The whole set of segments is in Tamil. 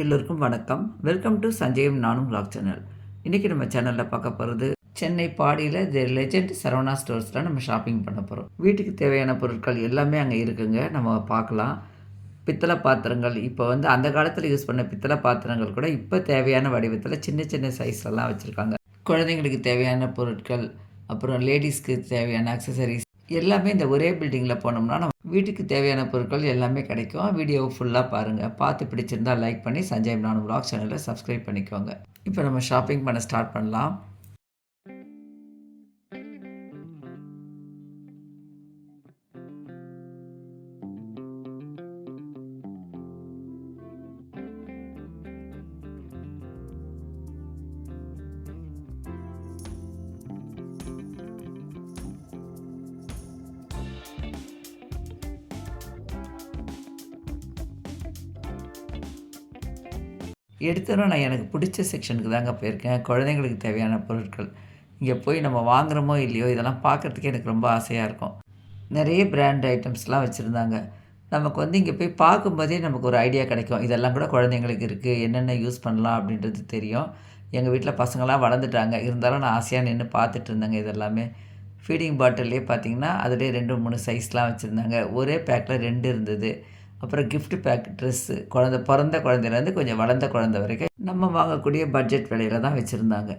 எல்லோருக்கும் வணக்கம். வெல்கம் டு சஞ்சயம் நானும் லாக் சேனல் இன்றைக்கி நம்ம சேனலில் பார்க்க போகிறது சென்னை பாடியில் தி லெஜெண்ட் சரவணா ஸ்டோர்ஸில் நம்ம ஷாப்பிங் பண்ண போகிறோம் வீட்டுக்கு தேவையான பொருட்கள் எல்லாமே அங்கே இருக்குங்க. நம்ம பார்க்கலாம். பித்தளை பாத்திரங்கள் இப்போ வந்து அந்த காலத்தில் யூஸ் பண்ண பித்தளை பாத்திரங்கள் கூட இப்போ தேவையான வடிவத்தில் சின்ன சின்ன சைஸ்லலாம் வச்சுருக்காங்க. குழந்தைங்களுக்கு தேவையான பொருட்கள் அப்புறம் லேடிஸ்க்கு தேவையான அக்சசரிஸ் எல்லாமே இந்த ஒரே பில்டிங்கில் போனோம்னா நம்ம வீட்டுக்கு தேவையான பொருட்கள் எல்லாமே கிடைக்கும். வீடியோவை ஃபுல்லாக பாருங்கள் பார்த்து பிடிச்சிருந்தா லைக் பண்ணி சஞ்சய் நானும் vlog சேனலை சப்ஸ்கிரைப் பண்ணிக்கோங்க. இப்போ நம்ம ஷாப்பிங் பண்ண ஸ்டார்ட் பண்ணலாம். எடுத்தோன்னே நான் எனக்கு பிடிச்ச செக்ஷனுக்கு தாங்க போயிருக்கேன். குழந்தைங்களுக்கு தேவையான பொருட்கள். இங்கே போய் நம்ம வாங்குகிறோமோ இல்லையோ இதெல்லாம் பார்க்குறதுக்கே எனக்கு ரொம்ப ஆசையாக இருக்கும். நிறைய பிராண்ட் ஐட்டம்ஸ்லாம் வச்சுருந்தாங்க. நமக்கு வந்து இங்கே போய் பார்க்கும்போதே நமக்கு ஒரு ஐடியா கிடைக்கும். இதெல்லாம் கூட குழந்தைங்களுக்கு இருக்குது என்னென்ன யூஸ் பண்ணலாம் அப்படின்றது தெரியும். எங்கள் வீட்டில் பசங்களாம் வளர்ந்துட்டாங்க. இருந்தாலும் நான் ஆசையாக நின்று பார்த்துட்டு இருந்தேங்க இதெல்லாமே. ஃபீடிங் பாட்டில்லே பார்த்தீங்கன்னா அதிலே ரெண்டு மூணு சைஸ்லாம் வச்சுருந்தாங்க. ஒரே பேக்கில் ரெண்டு இருந்தது. அப்புறம் கிஃப்ட் பேக் ட்ரெஸ்ஸு குழந்த பிறந்த குழந்தையிலேருந்து கொஞ்சம் வளர்ந்த குழந்த வரைக்கும் நம்ம வாங்கக்கூடிய பட்ஜெட் விலையில தான் வச்சுருந்தாங்க.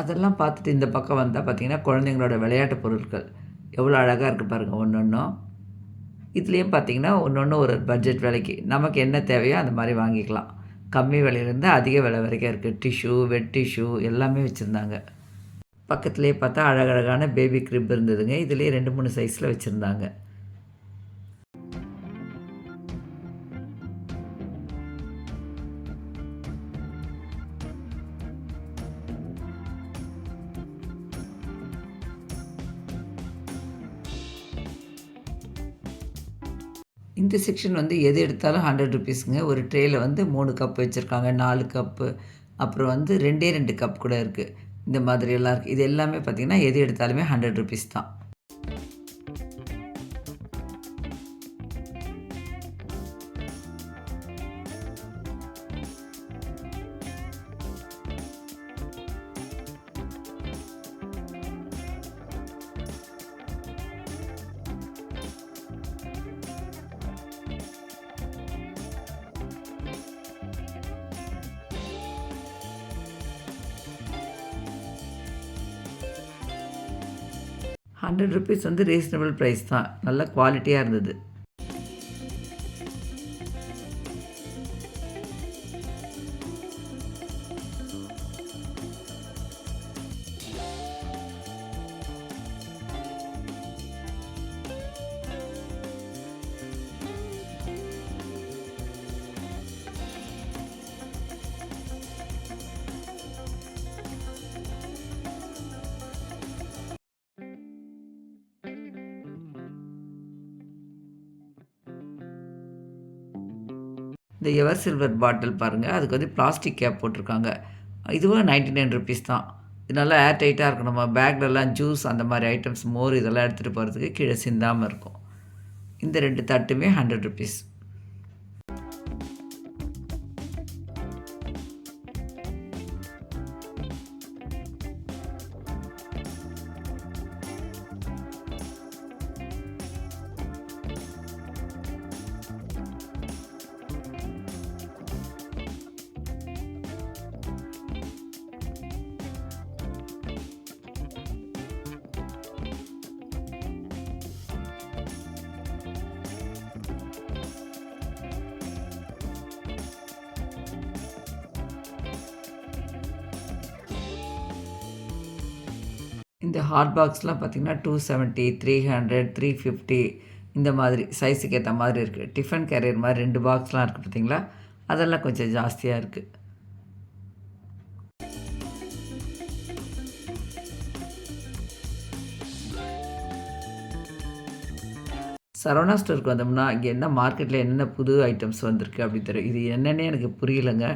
அதெல்லாம் பார்த்துட்டு இந்த பக்கம் வந்தால் பார்த்தீங்கன்னா குழந்தைங்களோட விளையாட்டு பொருட்கள். எவ்வளோ அழகாக இருக்குது பாருங்கள் ஒன்று ஒன்றும் இதுலேயும் பார்த்தீங்கன்னா ஒன்று ஒன்று ஒரு பட்ஜெட் விலைக்கு. நமக்கு என்ன தேவையோ அந்த மாதிரி வாங்கிக்கலாம். கம்மி விலையிலேருந்து அதிக விலை வரைக்கும் இருக்குது டிஷ்யூ வெட் டிஷ்யூ எல்லாமே வச்சுருந்தாங்க. பக்கத்துலேயே பார்த்தா அழகழகான பேபி கிரிப் இருந்ததுங்க. இதுலேயே ரெண்டு மூணு சைஸில் வச்சுருந்தாங்க. இந்த செக்ஷன் வந்து எது எடுத்தாலும் ஹண்ட்ரட் ருபீஸுங்க ஒரு ட்ரேயில் வந்து மூணு கப் வச்சுருக்காங்க. நாலு கப்பு அப்புறம் வந்து ரெண்டே ரெண்டு கப் கூட இருக்குது இந்த மாதிரி எல்லாம் இருக்குது இது எல்லாமே பார்த்திங்கன்னா எது எடுத்தாலுமே ஹண்ட்ரட் ருபீஸ் தான். ஹண்ட்ரட் ருபீஸ் வந்து ரீசனபிள் ப்ரைஸ் தான். நல்ல குவாலிட்டியாக இருந்தது. இந்த எவர் சில்வர் பாட்டில் பாருங்கள் அதுக்கு வந்து பிளாஸ்டிக் கேப் போட்டிருக்காங்க. இதுவும் நைன்டி நைன் ருபீஸ் தான். இது நல்லா ஏர் டைட்டாக இருக்கும் நம்ம பேக்லலாம் ஜூஸ் அந்த மாதிரி ஐட்டம்ஸ் மோர் இதெல்லாம் எடுத்துகிட்டு போகிறதுக்கு கீழே சிந்தாமல் இருக்கும். இந்த ரெண்டு தட்டுமே ஹண்ட்ரட் ருபீஸ். இந்த ஹாட் பாக்ஸ்லாம் பார்த்திங்கன்னா two seventy three hundred three fifty இந்த மாதிரி சைஸுக்கு ஏற்ற மாதிரி இருக்குது டிஃபன் கேரியர் மாதிரி ரெண்டு பாக்ஸ்லாம் இருக்குது பார்த்திங்களா? அதெல்லாம் கொஞ்சம் ஜாஸ்தியாக இருக்குது சரவணா ஸ்டோருக்கு வந்தோம்னா இங்கே என்ன மார்க்கெட்டில் என்னென்ன புது ஐட்டம்ஸ் வந்திருக்கு அப்படி தெரியும். இது என்னென்னே எனக்கு புரியலைங்க.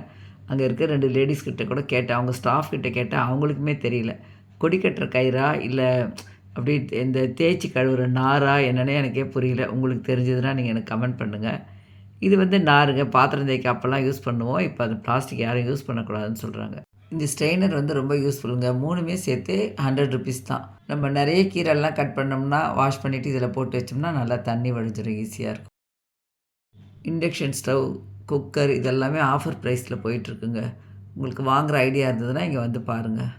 அங்கே இருக்க ரெண்டு லேடிஸ் கிட்ட கூட கேட்டேன். அவங்க ஸ்டாஃப் கிட்ட கேட்டேன். அவங்களுக்குமே தெரியல. கொடி கட்டுற கயிறா? இல்லை அப்படி இந்த தேய்ச்சி கழுவுற நாரா? என்னென்னே எனக்கே புரியல. உங்களுக்கு தெரிஞ்சதுன்னா நீங்கள் எனக்கு கமெண்ட் பண்ணுங்கள் இது வந்து நாருங்க. பாத்திரம் தேய்க்க அப்போல்லாம் யூஸ் பண்ணுவோம். இப்போ அது பிளாஸ்டிக் யாரும் யூஸ் பண்ணக்கூடாதுன்னு சொல்கிறாங்க இந்த ஸ்ட்ரெயினர் வந்து ரொம்ப யூஸ்ஃபுல்லுங்க மூணுமே சேர்த்து ஹண்ட்ரட் ருபீஸ் தான். நம்ம நிறைய கீரைலாம் கட் பண்ணோம்னா வாஷ் பண்ணிவிட்டு இதில் போட்டு வச்சோம்னா நல்லா தண்ணி வழிஞ்சிடும் ஈஸியாக இருக்கும். இண்டக்ஷன் ஸ்டவ் குக்கர் இதெல்லாமே ஆஃபர் ப்ரைஸில் போயிட்டுருக்குங்க உங்களுக்கு வாங்குகிற ஐடியா இருந்ததுன்னா இங்கே வந்து பாருங்கள்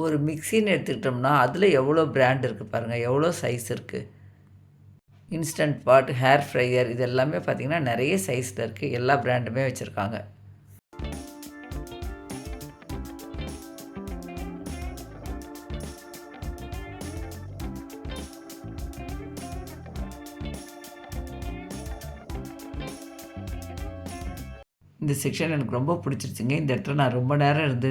ஒரு மிக்சின்னு எடுத்துக்கிட்டோம்னா அதில் எவ்வளோ பிராண்ட் இருக்குது பாருங்கள் எவ்வளோ சைஸ் இருக்குது. இன்ஸ்டன்ட் பாட் ஹேர் ஃப்ரையர் இது எல்லாமே பார்த்திங்கன்னா நிறைய சைஸில் இருக்குது. எல்லா பிராண்டுமே வச்சுருக்காங்க. இந்த செக்ஷன் எனக்கு ரொம்ப பிடிச்சிருச்சுங்க. இந்த இடத்துல நான் ரொம்ப நேரம் இருந்து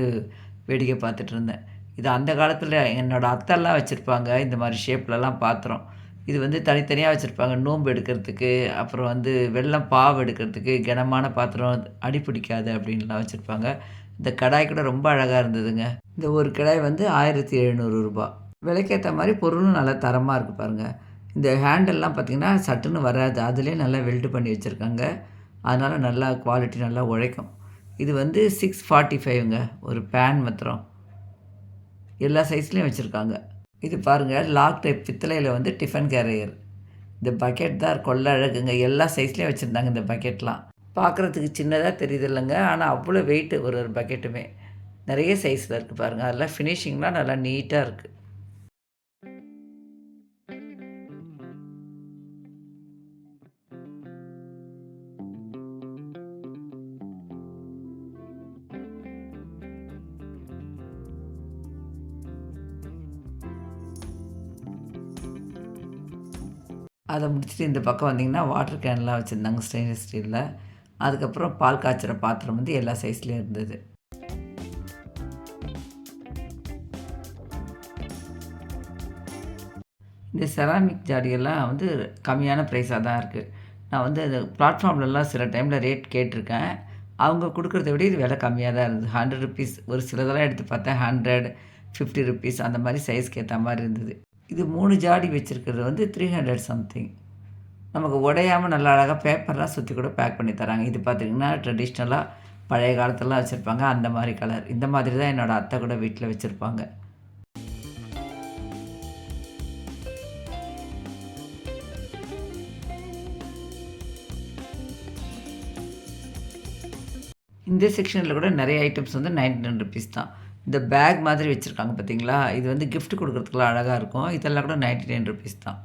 வேடிக்கை பார்த்துட்டு இருந்தேன். இது அந்த காலத்தில் என்னோடய அத்தைலாம் வச்சுருப்பாங்க. இந்த மாதிரி ஷேப்லலாம் பாத்திரம். இது வந்து தனித்தனியாக வச்சுருப்பாங்க. நோன்பு எடுக்கிறதுக்கு அப்புறம் வந்து வெள்ளம் பாவு எடுக்கிறதுக்கு கனமான பாத்திரம் அடி பிடிக்காது அப்படின்லாம் வச்சுருப்பாங்க. இந்த கடாய் கூட ரொம்ப அழகாக இருந்ததுங்க. இந்த ஒரு கடாய் வந்து ஆயிரத்தி எழுநூறு ரூபா. விலைக்கேற்ற மாதிரி பொருளும் நல்லா தரமாக இருக்குது பாருங்கள் இந்த ஹேண்டல்லாம் பார்த்திங்கன்னா சட்டுன்னு வராது. அதுலேயே நல்லா வெல்டு பண்ணி வச்சுருக்காங்க. அதனால் நல்லா குவாலிட்டி நல்லா உழைக்கும். இது வந்து சிக்ஸ் ஃபார்ட்டி ஃபைவ்ங்க ஒரு பேன் மாத்திரம். எல்லா சைஸ்லேயும் வச்சுருக்காங்க. இது பாருங்கள் லாக் டைப் பித்தளையில் வந்து டிஃபன் கேரியர் இந்த பக்கெட் தான் கொள்ள அழகுங்க. எல்லா சைஸ்லேயும் வச்சுருந்தாங்க இந்த பக்கெட்லாம் பார்க்குறதுக்கு சின்னதாக தெரியுது இல்லைங்க ஆனால் அவ்வளோ வெயிட்டு ஒரு ஒரு பக்கெட்டுமே நிறைய சைஸில் இருக்குது பாருங்கள் அதெல்லாம் ஃபினிஷிங்லாம் நல்லா நீட்டாக இருக்குது அதை முடிச்சுட்டு இந்த பக்கம் வந்தீங்கன்னா வாட்டர் கேன்லாம் வச்சுருந்தாங்க ஸ்டெயின்லெஸ் ஸ்டீலில் அதுக்கப்புறம் பால் காய்ச்சுற பாத்திரம் வந்து எல்லா சைஸ்லேயும் இருந்தது. இந்த செராமிக் ஜாடியெல்லாம் வந்து கம்மியான ப்ரைஸாக தான் இருக்குது நான் வந்து அந்த பிளாட்ஃபார்ம்லலாம் சில டைமில் ரேட் கேட்டிருக்கேன். அவங்க கொடுக்குறத விட இது விலை கம்மியாக தான் இருந்தது. ஹண்ட்ரட் ருபீஸ் ஒரு சிலதெல்லாம் எடுத்து பார்த்தேன் ஹண்ட்ரட் ஃபிஃப்டி ருபீஸ் அந்த மாதிரி சைஸ்க்கு ஏற்ற மாதிரி இருந்தது. இது மூணு ஜாடி வச்சுருக்கிறது வந்து த்ரீ ஹண்ட்ரட் சம்திங் நமக்கு உடையாமல் நல்லா அழகாக பேப்பர்லாம் சுற்றி கூட பேக் பண்ணி தராங்க. இது பார்த்திங்கன்னா ட்ரெடிஷ்னலாக பழைய காலத்துலலாம் வச்சுருப்பாங்க. அந்த மாதிரி கலர் இந்த மாதிரி தான் என்னோடய அத்தை கூட வீட்டில் வச்சுருப்பாங்க. இந்த செக்ஷனில் கூட நிறைய ஐட்டம்ஸ் வந்து நைன்டி நைன் ருபீஸ் தான். இந்த பேக் மாதிரி வச்சுருக்காங்க பார்த்தீங்களா இது வந்து கிஃப்ட் கொடுக்குறதுக்குலாம் அழகாக இருக்கும். இதெல்லாம் கூட நைன்டி நைன் ருபீஸ் தான்.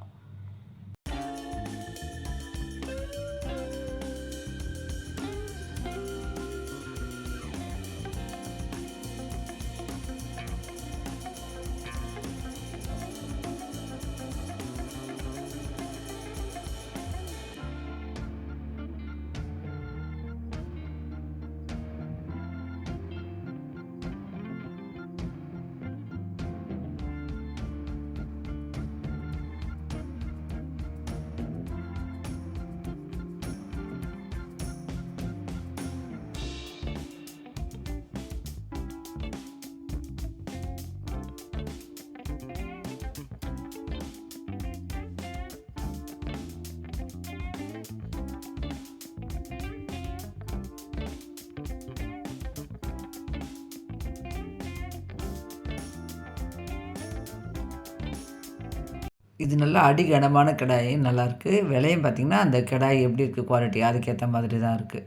இது நல்லா அடி கனமான கடாய் நல்லாயிருக்கு விலையும் பார்த்திங்கன்னா அந்த கடாய் எப்படி இருக்குது குவாலிட்டி அதுக்கேற்ற மாதிரி தான் இருக்குது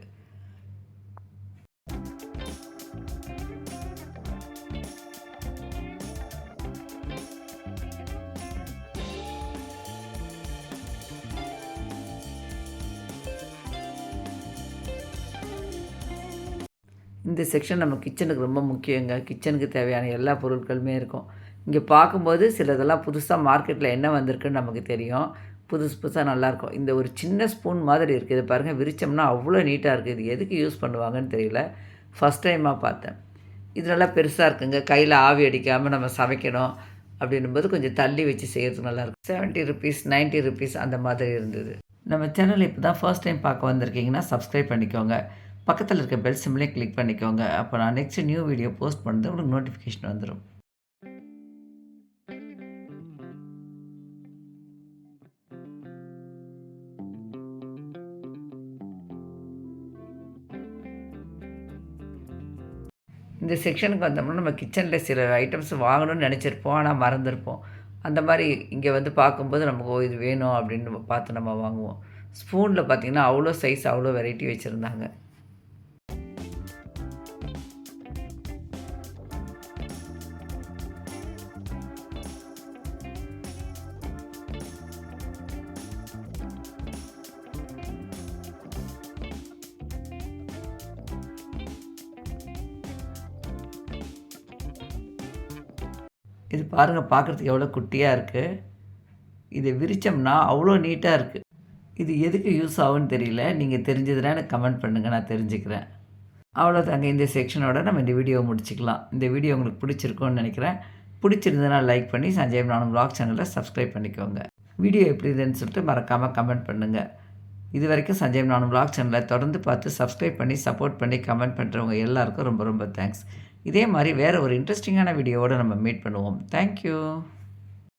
இந்த செக்ஷன் நம்ம கிச்சனுக்கு ரொம்ப முக்கியங்க. கிச்சனுக்கு தேவையான எல்லா பொருட்களுமே இருக்கும். இங்கே பார்க்கும்போது சிலதெல்லாம் புதுசாக மார்க்கெட்டில் என்ன வந்திருக்குன்னு நமக்கு தெரியும். புதுசு புதுசாக நல்லாயிருக்கும் இந்த ஒரு சின்ன ஸ்பூன் மாதிரி இருக்குது இது பாருங்கள் விரிச்சோம்னா அவ்வளோ நீட்டாக இருக்குது இது எதுக்கு யூஸ் பண்ணுவாங்கன்னு தெரியல. ஃபஸ்ட் டைமாக பார்த்தேன். இது நல்லா பெருசாக இருக்குங்க. கையில் ஆவி அடிக்காமல் நம்ம சமைக்கணும் அப்படின்னும்போது கொஞ்சம் தள்ளி வச்சு செய்கிறது நல்லாயிருக்கும் செவன்ட்டி ருபீஸ் நைன்ட்டி ருபீஸ் அந்த மாதிரி இருந்தது. நம்ம சேனல் இப்போ தான் ஃபர்ஸ்ட் டைம் பார்க்க வந்திருக்கீங்கன்னா சப்ஸ்கிரைப் பண்ணிக்கோங்க. பக்கத்தில் இருக்க பெல் சிம்லேயே கிளிக் பண்ணிக்கோங்க. அப்போ நான் நெக்ஸ்ட் நியூ வீடியோ போஸ்ட் பண்ணது உங்களுக்கு நோட்டிஃபிகேஷன் வந்துடும் இந்த செக்ஷனுக்கு வந்தோம்னா நம்ம கிச்சனில் சில ஐட்டம்ஸ் வாங்கணும்னு நினச்சிருப்போம். ஆனால் மறந்துருப்போம். அந்த மாதிரி இங்கே வந்து பார்க்கும்போது நமக்கு ஓ இது வேணும் அப்படின்னு பார்த்து நம்ம வாங்குவோம். ஸ்பூனில் பார்த்திங்கன்னா அவ்வளோ சைஸ் அவ்வளோ வெரைட்டி வச்சுருந்தாங்க. இது பாருங்கள் பார்க்குறதுக்கு எவ்வளோ குட்டியாக இருக்குது இதை விரித்தோம்னா அவ்வளோ நீட்டாக இருக்குது இது எதுக்கு யூஸ் ஆகும்னு தெரியல. நீங்கள் தெரிஞ்சதுன்னா எனக்கு கமெண்ட் பண்ணுங்கள் நான் தெரிஞ்சுக்கிறேன். அவ்வளோதாங்க இந்த செக்ஷனோட நம்ம இந்த வீடியோ முடிச்சுக்கலாம். இந்த வீடியோ உங்களுக்கு பிடிச்சிருக்கும்னு நினைக்கிறேன். பிடிச்சிருந்ததுன்னா லைக் பண்ணி சஞ்சய் நானும் ப்ளாக் சேனலை சப்ஸ்கிரைப் பண்ணிக்கோங்க. வீடியோ எப்படி இருந்துன்னு சொல்லிட்டு மறக்காமல் கமெண்ட் பண்ணுங்கள் இது வரைக்கும் சஞ்சய் நானும் ப்ளாக் சேனலை தொடர்ந்து பார்த்து சப்ஸ்கிரைப் பண்ணி சப்போர்ட் பண்ணி கமெண்ட் பண்ணுறவங்க எல்லாருக்கும் ரொம்ப ரொம்ப தேங்க்ஸ் இதே மாதிரி வேறு ஒரு இன்ட்ரெஸ்டிங்கான வீடியோவோடு நம்ம மீட் பண்ணுவோம். தேங்க்யூ